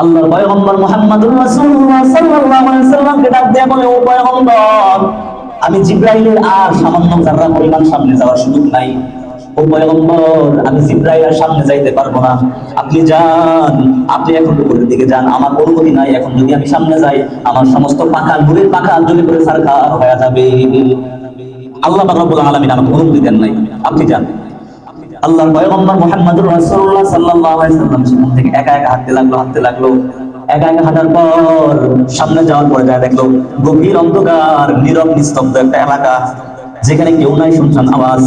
আল্লাহর পয়গম্বর মুহাম্মদুর রাসূলুল্লাহ সাল্লাল্লাহু আলাইহি সাল্লামকে ডাক দিয়ে বলে, ও পয়গম্বর, আমি জিব্রাইলের আর সামান্য যারা পরিমাণ সামনে যাওয়ার সুযোগ নাই। ও পয়গম্বর, আমি জিব্রাইলের সামনে যাইতে পারব না। আপনি যান, আপনি এখন উপরের দিকে যান। আমার অনুমতি নাই, এখন যদি আমি সামনে যাই, আমার সমস্ত পাখা নূরের পাখা জ্বলে করে সারকার হয়ে যাবে। আল্লাহ রব্বুল আলামিন আমাকে অনুমতি দেন নাই। আপনি যান। আল্লাহর পয়গম্বর মুহাম্মদুর রাসূলুল্লাহ সাল্লাল্লাহু আলাইহি সাল্লাম সেখান থেকে একা একা হাঁটতে লাগল হাঁটতে লাগল। একা একা হাঁটার পর সামনে যাওয়ার পরে যায় দেখল, গভীর অন্ধকার, নীরব, নিস্তব্ধ একটা এলাকা। যেখানে কেউ নাই, শুনছেন আওয়াজ।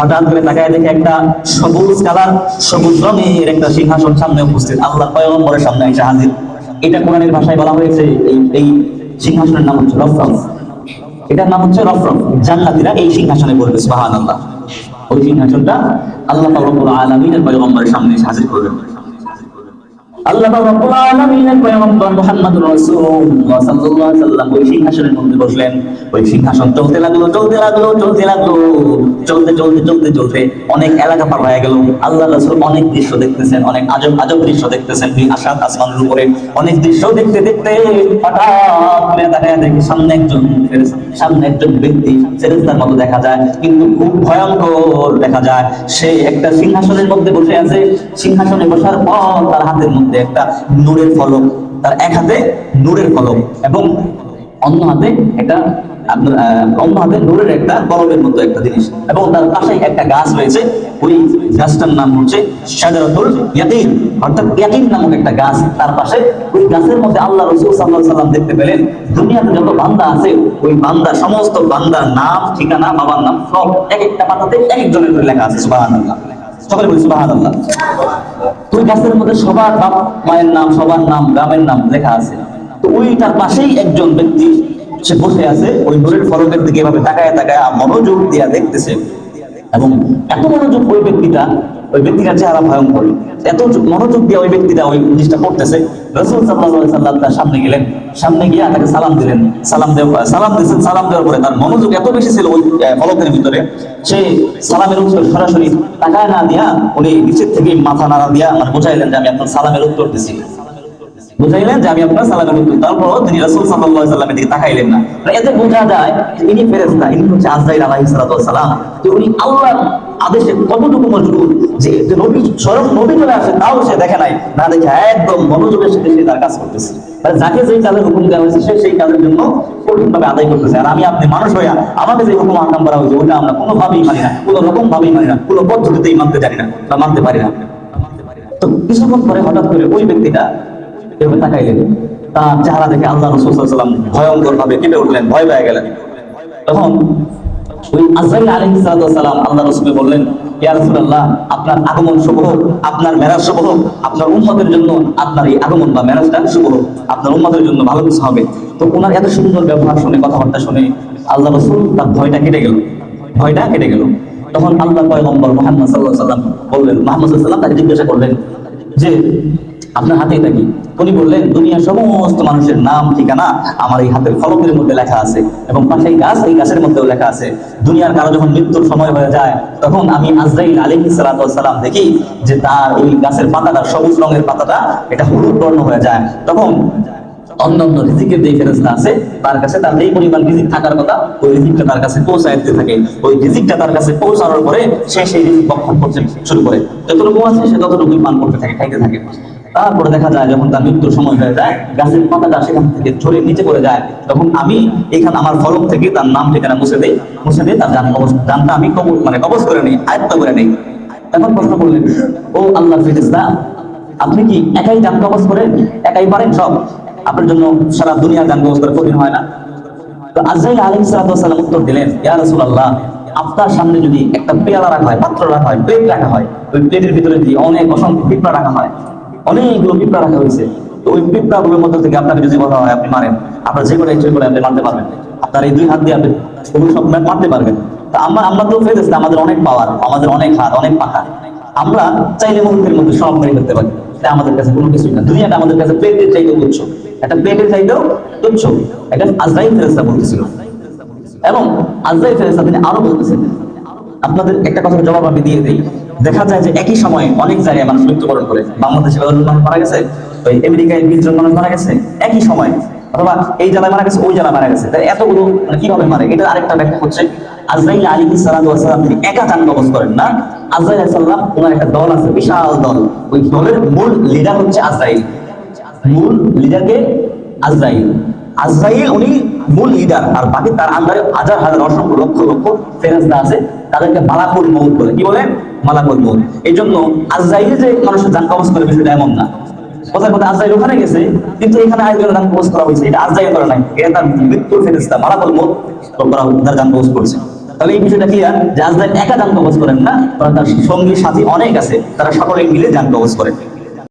হঠাৎ করে তাকায় দেখে একটা সবুজ কালার, সবুজ রঙের একটা সিংহাসন সামনে উপস্থিত। আল্লাহ পয়গম্বরের সামনে এসে হাজির। এটা কোরআনের ভাষায় বলা হয়েছে, এই এই সিংহাসনের নাম হচ্ছে রফরফ। এটার নাম হচ্ছে রফরফ। জান্নাতীরা এই সিংহাসনে বলবে সুবহানাল্লাহ। ওই সিংহাসনটা আল্লাহ রব্বুল আলামিনের পয়গম্বরের সামনে হাজির করবেন। আল্লাহ ওই সিংহাসন চলতে লাগল চলতে লাগল চলতে লাগল। অনেক এলাকা হয়ে গেল। আল্লাহ অনেক দৃশ্য দেখতেছেন, অনেক আজব আজব দৃশ্য দেখতেছেন। আসমানের উপরে অনেক দৃশ্য দেখতে দেখতে হঠাৎ সামনে একজন সামনে একজন ব্যক্তি ফেরেশতার মতো দেখা যায়। কিন্তু খুব ভয়ঙ্কর দেখা যায়। সে একটা সিংহাসনের মধ্যে বসে আছে। সিংহাসনে বসার পর তার হাতের মধ্যে একটা নূরের ফলক, তার এক হাতে নূরের ফলক এবং অন্য হাতে একটা অন্য হাতে নূরের একটা মতো একটা জিনিস। এবং তার পাশেই একটা গাছ রয়েছে, ওই গাছটার নাম হচ্ছে ইয়াকিন। অর্থাৎ ইয়াকিন নামক একটা গাছ তার পাশে। ওই গাছের মধ্যে আল্লাহ রসুল আলাইহি সাল্লাম দেখতে পেলেন, দুনিয়াতে যত বান্দা আছে, ওই বান্দা, সমস্ত বান্দার নাম, ঠিকানা, বাবার নাম সব এক একটা পাতাতে এক একজনের লেখা আছে, সুবহানাল্লাহ। সকলে বলি, সুবহানাল্লাহ। তুই গাছের মধ্যে সবার বাপ, মায়ের নাম, সবার নাম, গ্রামের নাম লেখা আছে। তো ওইটার পাশেই একজন ব্যক্তি, সে বসে আছে, ওই নূরের ফলকের দিকে এভাবে তাকায় তাকায় মনোযোগ দিয়া দেখতেছে। এবং এত মনোযোগ ওই ব্যক্তিটা ওই ব্যক্তিটার চেহারা ভয়ঙ্কর এত মনোযোগ দিয়ে ওই ব্যক্তিটা ওই জিনিসটা করতেছে। রসুল সাল্লাম তার সামনে গেলেন। সামনে গিয়ে তাকে সালাম দিলেন। সালাম দেওয়া সালাম দিয়েছেন। সালাম দেওয়ার পরে তার মনোযোগ এত বেশি ছিল ওই ফলকের ভিতরে, সে সালামের উত্তর সরাসরি তাকায় না দিয়া উনি নিচের থেকে মাথা নাড়া দিয়া মানে বোঝাইলেন যে আমি আপনার সালামের উত্তর দিছি। বুঝাইলেন যে আমি আপনার সালামের উত্তর। তারপর তিনি রাসূল আলাইহি সাল্লামের দিকে তাকাইলেন না। মানে এতে বোঝা যায় ইনি ফেরেশতা, ইনি হচ্ছে আজরাইল ওয়াস সালাম। যে উনি আল্লাহর আদেশে কতটুকু মজবুত যে নবী, স্বয়ং নবী চলে আসে, তাও সে দেখে নাই, না দেখে একদম মনোযোগের সাথে সে তার কাজ করতেছে। মানে যাকে যেই কাজের হুকুম দেওয়া হয়েছে, সে সেই কাজের জন্য কঠিনভাবে আদায় করতেছে। আর আমি আপনি মানুষ হইয়া, আমাকে যে হুকুম আকাম করা হয়েছে, ওটা আমরা কোনোভাবেই মানি না, কোনো রকম ভাবেই মানি না, কোনো পদ্ধতিতেই মানতে জানি না বা মানতে পারি না। তো কিছুক্ষণ পরে হঠাৎ করে ওই ব্যক্তিটা এভাবে তাকাইলেন। তার চেহারা দেখে আল্লাহ রসুল সাল্লাম ভয়ঙ্কর ভাবে কেঁপে উঠলেন, ভয় পেয়ে গেলেন। তখন ওই আজরাইল আলাইহিস সালাম আল্লাহ রসুলকে বললেন, ইয়া রাসূলুল্লাহ, আপনার আগমন শুভ আপনার মেরাজ শুভ আপনার উম্মতের জন্য আপনার এই আগমন বা মেরাজটা শুভ হোক, আপনার উম্মতের জন্য ভালো কিছু হবে। তো ওনার এত সুন্দর ব্যবহার শুনে, কথাবার্তা শুনে আল্লাহ রসুল তার ভয়টা কেটে গেল। ভয়টা কেটে গেল। তখন আল্লাহ পয়গম্বর মোহাম্মদ সাল্লাহ সাল্লাম বললেন, মোহাম্মদ সাল্লাম তাকে জিজ্ঞাসা করলেন যে আপনার হাতে এটা কি? উনি বললেন, দুনিয়ার সমস্ত মানুষের নাম, ঠিকানা আমার এই হাতের ফলকের মধ্যে লেখা আছে এবং পাশে গাছ, এই গাছের মধ্যেও লেখা আছে। দুনিয়ার কারও যখন মৃত্যুর সময় হয়ে যায়, তখন আমি আজরাইল আলাইহি সালাম দেখি যে তার ওই গাছের পাতাটা, সবুজ রঙের পাতাটা, এটা হলুদ বর্ণ হয়ে যায়। তখন অন্যান্য রিজিকের যে ফেরেস্তা আছে, তার কাছে তার যেই পরিমাণ রিজিক থাকার কথা, ওই রিজিকটা তার কাছে থাকে। ওই রিজিকটা তার কাছে পৌঁছানোর পরে সে সেই রিজিক বক্ষণ করতে শুরু করে। যতটুকু আছে, সে ততটুকুই পান করতে থাকে, খাইতে থাকে। তারপরে দেখা যায় যখন তার মৃত্যুর সময় হয়ে যায়, গাছের পাতাটা সেখান থেকে ঝরে নিচে পড়ে যায়। তখন আমি এখানে আমার ফলক থেকে তার নাম ঠিকানা মুছে দেই। মুছে দিয়ে তার কবজ জানটা আমি কবজ মানে কবজ করে নিই, আয়ত্ত করে নিই। এখন প্রশ্ন করলেন, ও আল্লাহ আপনি কি একাই জান কবজ করেন? একাই পারেন সব? আপনার জন্য সারা দুনিয়া জান কবজ করে কঠিন হয় না? তো সালাম উত্তর দিলেন, ইয়া আপনার সামনে যদি একটা পেয়ালা রাখা হয়, পাত্র রাখা হয় প্লেট রাখা হয়, ওই প্লেটের ভিতরে যদি অনেক অসংখ্য পিঁপড়া রাখা হয় অনেকগুলো পিঁপড়া রাখা হয়েছে। তো ওই পিঁপড়াগুলোর মধ্যে থেকে আপনাকে যদি বলা হয় আপনি মারেন, আপনার যে করে ইচ্ছে করে আপনি মারতে পারবেন। আপনার এই দুই হাত দিয়ে আপনি সব মারতে পারবেন। তা আমরা আমরা তো ফেরেস্তা আমাদের অনেক পাওয়ার, আমাদের অনেক হাত, অনেক পাখা। আমরা চাইলে মুহূর্তের মধ্যে সব মেরে করতে পারি। আমাদের কাছে কোনো কিছুই না। দুনিয়াটা আমাদের কাছে তুচ্ছ। একটা তুচ্ছ। ফেরেস্তা বলতেছিল। এবং আজরাইল ফেরেস্তা তিনি আরও বলতেছেন। আপনাদের একটা কথার জবাব আমি দিয়ে দিই। দেখা যায় যে একই সময়ে অনেক জায়গায় মানুষ মৃত্যুবরণ করে। বাংলাদেশে মানুষ মারা গেছে? ওই আমেরিকায় বিশ মানুষ মারা গেছে? একই সময়। অথবা এই জেলায় মারা গেছে, ওই জেলায় মারা গেছে। তাই এতগুলো মানে কীভাবে মারে? এটা আরেকটা ব্যাখ্যা হচ্ছে, আজরাইল আলী সালাম তিনি একা যান কবজ করেন না। আজরাইল সাল্লাম ওনার একটা দল আছে, বিশাল দল। ওই দলের মূল লিডার হচ্ছে আজরাইল। মূল লিডারকে আজরাইল। আজরাইল উনি মূল লিডার আর বাকি তার আন্ডারে হাজার হাজার অসংখ্য লক্ষ লক্ষ ফেরেস্তা আছে, তাদেরকে মালাকুল মৌত বলে। কি বলে? মালাকুল মৌত এই জন্য আজরাইল যে মানুষের যান কবজ করে বিষয়টা এমন না। আজরাইল ওখানে গেছে, কিন্তু এখানে আরেকজনের যান করা হয়েছে। এটা নাই, এটা তার মৃত্যুর ফেরেস্তা মালাকুল মৌত করা তার যান করছে। তাহলে এই বিষয়টা ক্লিয়ার যে আজরাইল একা যান কবজ করেন না তার সঙ্গী সাথী অনেক আছে, তারা সকলে মিলে যান কবজ করে